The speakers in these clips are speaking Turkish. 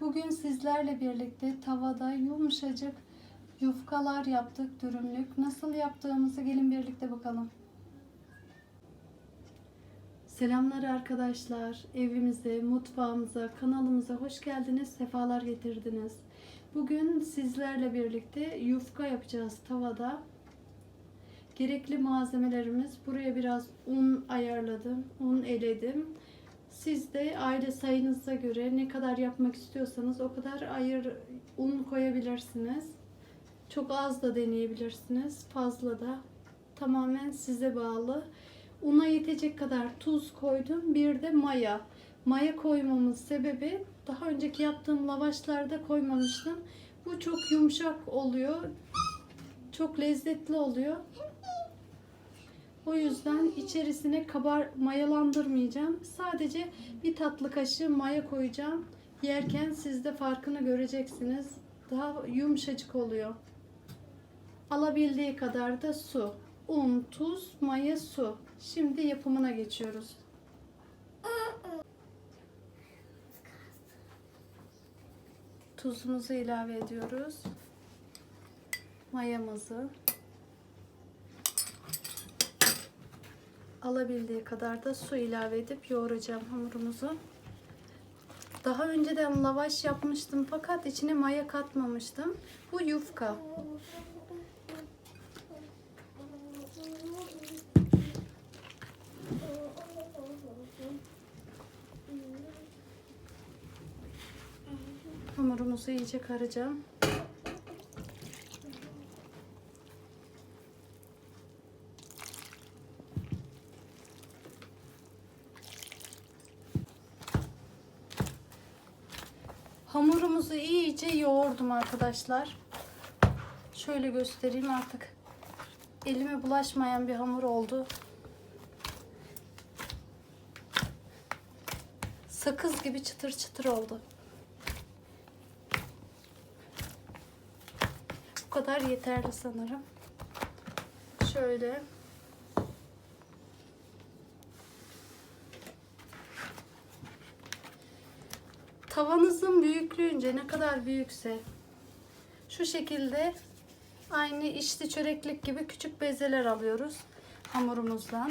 Bugün sizlerle birlikte tavada yumuşacık yufkalar yaptık dürümlük. Nasıl yaptığımızı gelin birlikte bakalım. Selamlar arkadaşlar. Evimize, mutfağımıza, kanalımıza hoş geldiniz. Sefalar getirdiniz. Bugün sizlerle birlikte yufka yapacağız tavada. Gerekli malzemelerimiz buraya biraz un ayarladım. Un eledim. Siz de aile sayınıza göre ne kadar yapmak istiyorsanız o kadar ayır un koyabilirsiniz. Çok az da deneyebilirsiniz. Fazla da tamamen size bağlı. Una yetecek kadar tuz koydum. Bir de maya. Maya koymamın sebebi daha önceki yaptığım lavaşlarda koymamıştım. Bu çok yumuşak oluyor. Çok lezzetli oluyor. O yüzden içerisine kabar mayalandırmayacağım. Sadece bir tatlı kaşığı maya koyacağım. Yerken siz de farkını göreceksiniz. Daha yumuşacık oluyor. Alabildiği kadar da su. Un, tuz, maya, su. Şimdi yapımına geçiyoruz. Tuzumuzu ilave ediyoruz. Mayamızı. Alabildiği kadar da su ilave edip yoğuracağım hamurumuzu. Daha önceden lavaş yapmıştım fakat içine maya katmamıştım. Bu yufka. Hamurumuzu iyice karacağım. Hamurumuzu iyice yoğurdum arkadaşlar. Şöyle göstereyim artık. Elime bulaşmayan bir hamur oldu. Sakız gibi çıtır çıtır oldu. Bu kadar yeterli sanırım. Şöyle. Tavanızın büyüklüğünce ne kadar büyükse şu şekilde aynı içli çöreklik gibi küçük bezeler alıyoruz hamurumuzdan.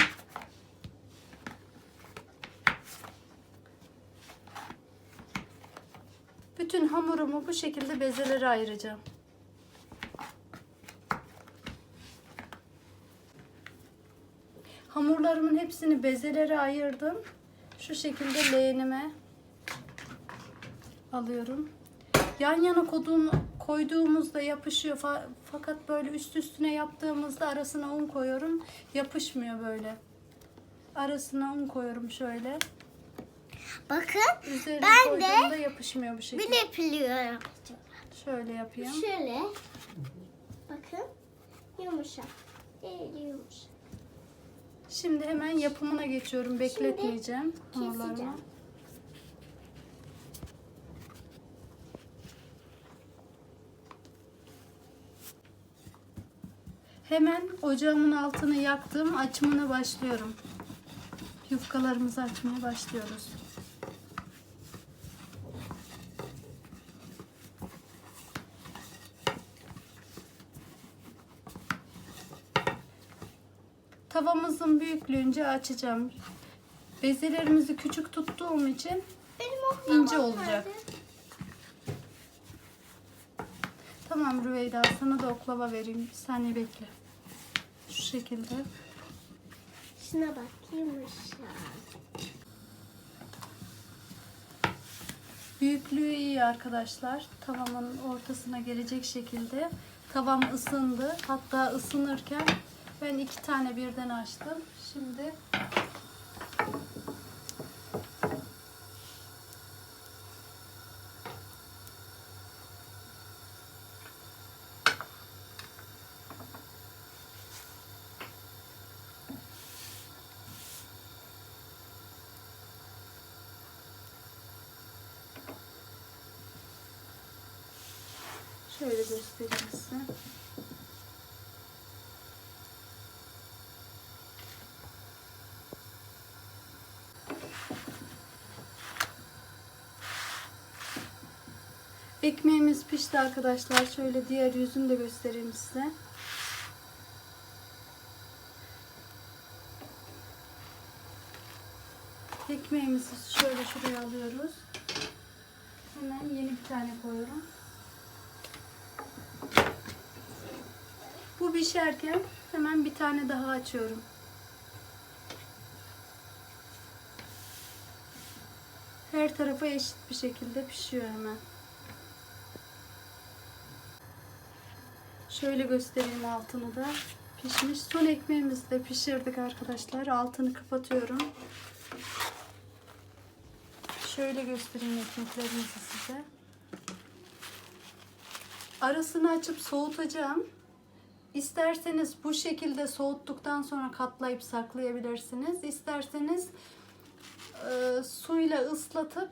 Bütün hamurumu bu şekilde bezelere ayıracağım. Hamurlarımın hepsini bezelere ayırdım. Şu şekilde leğenime alıyorum. Yan yana koduğum, koyduğumuzda yapışıyor Fa- fakat böyle üst üstüne yaptığımızda arasına un koyuyorum. Yapışmıyor böyle. Arasına un koyuyorum şöyle. Bakın Üzerine Ben de koyduğumda yapışmıyor bu şekilde. bile piliyorum. Şöyle yapayım. Şöyle. Bakın. Yumuşak. Değil yumuşak. Şimdi hemen yapımına geçiyorum. Bekletmeyeceğim keseceğim. hamurlarımı. Hemen ocağımın altını yaktım. Açımına başlıyorum. Yufkalarımızı açmaya başlıyoruz. Tavamızın büyüklüğünce açacağım. Bezelerimizi küçük tuttuğum için ince olacak. Tamam Rüveyda sana da oklava vereyim. Bir saniye bekle. Şu şekilde. Şuna bak yumuşak. Büyüklüğü iyi arkadaşlar. Tavamın ortasına gelecek şekilde. Tavam ısındı. Hatta ısınırken ben iki tane birden açtım. Şimdi şöyle göstereyim size. Ekmeğimiz pişti arkadaşlar. Şöyle diğer yüzünü de göstereyim size. Ekmeğimizi şöyle şuraya alıyoruz. Hemen yeni bir tane koyuyorum. Bu pişerken hemen bir tane daha açıyorum. Her tarafı eşit bir şekilde pişiyor hemen. Şöyle göstereyim altını da. Pişmiş. Son ekmeğimizi de pişirdik arkadaşlar. Altını kapatıyorum. Şöyle göstereyim ekmeklerimizi size. Arasını açıp soğutacağım. İsterseniz bu şekilde soğuttuktan sonra katlayıp saklayabilirsiniz. İsterseniz e, suyla ıslatıp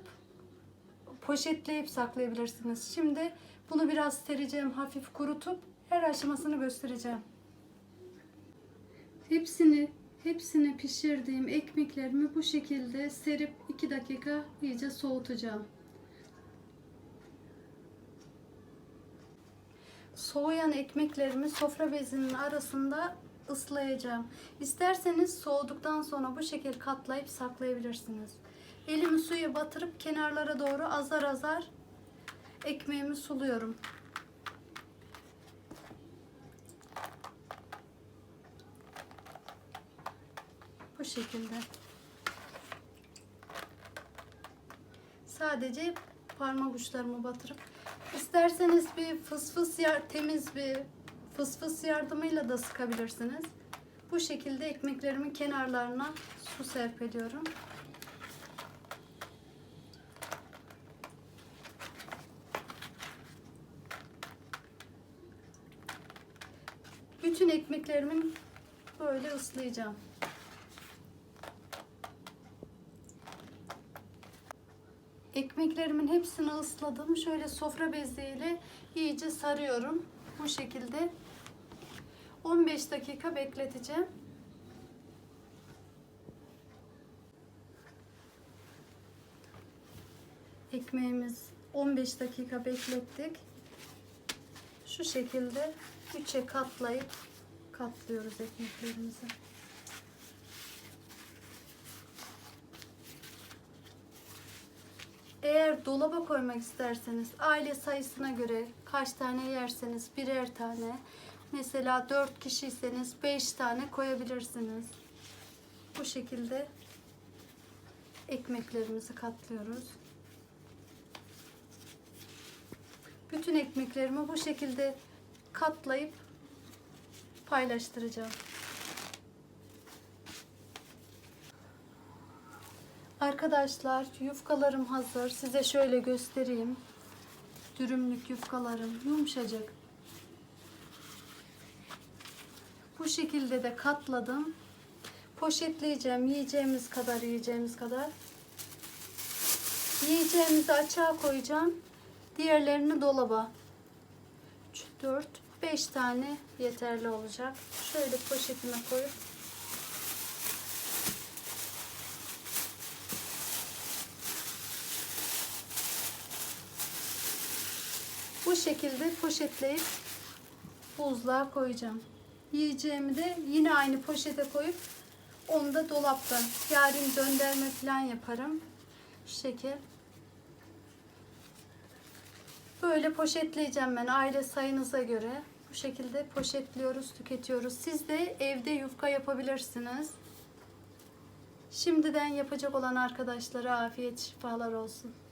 poşetleyip saklayabilirsiniz. Şimdi bunu biraz sereceğim, hafif kurutup her aşamasını göstereceğim. Hepsini hepsini pişirdiğim ekmeklerimi bu şekilde serip 2 dakika iyice soğutacağım. Soğuyan ekmeklerimi sofra bezinin arasında ıslayacağım. İsterseniz soğuduktan sonra bu şekilde katlayıp saklayabilirsiniz. Elimi suya batırıp kenarlara doğru azar azar ekmeğimi suluyorum. Bu şekilde. Sadece parmak uçlarımı batırıp isterseniz bir fıs fıs yar, temiz bir fıs fıs yardımıyla da sıkabilirsiniz. Bu şekilde ekmeklerimin kenarlarına su serpeliyorum. Bütün ekmeklerimin böyle ıslayacağım. Ekmeklerimin hepsini ısladım. Şöyle sofra beziyle iyice sarıyorum. Bu şekilde 15 dakika bekleteceğim. Ekmeğimiz 15 dakika beklettik. Şu şekilde üçe katlayıp katlıyoruz ekmeklerimizi. Eğer dolaba koymak isterseniz aile sayısına göre kaç tane yerseniz birer tane. Mesela 4 kişiyseniz 5 tane koyabilirsiniz. Bu şekilde ekmeklerimizi katlıyoruz. Bütün ekmeklerimi bu şekilde katlayıp paylaştıracağım. Arkadaşlar yufkalarım hazır. Size şöyle göstereyim. Dürümlük yufkalarım yumuşacık. Bu şekilde de katladım. Poşetleyeceğim. Yiyeceğimiz kadar yiyeceğimiz kadar. Yiyeceğimizi açığa koyacağım. Diğerlerini dolaba. 4 5 tane yeterli olacak. Şöyle poşetime koyup Bu şekilde poşetleyip buzluğa koyacağım. Yiyeceğimi de yine aynı poşete koyup onu da dolapta. Yarın dönderme falan yaparım. Şu şekil. Böyle poşetleyeceğim ben aile sayınıza göre. Bu şekilde poşetliyoruz, tüketiyoruz. Siz de evde yufka yapabilirsiniz. Şimdiden yapacak olan arkadaşlara afiyet şifalar olsun.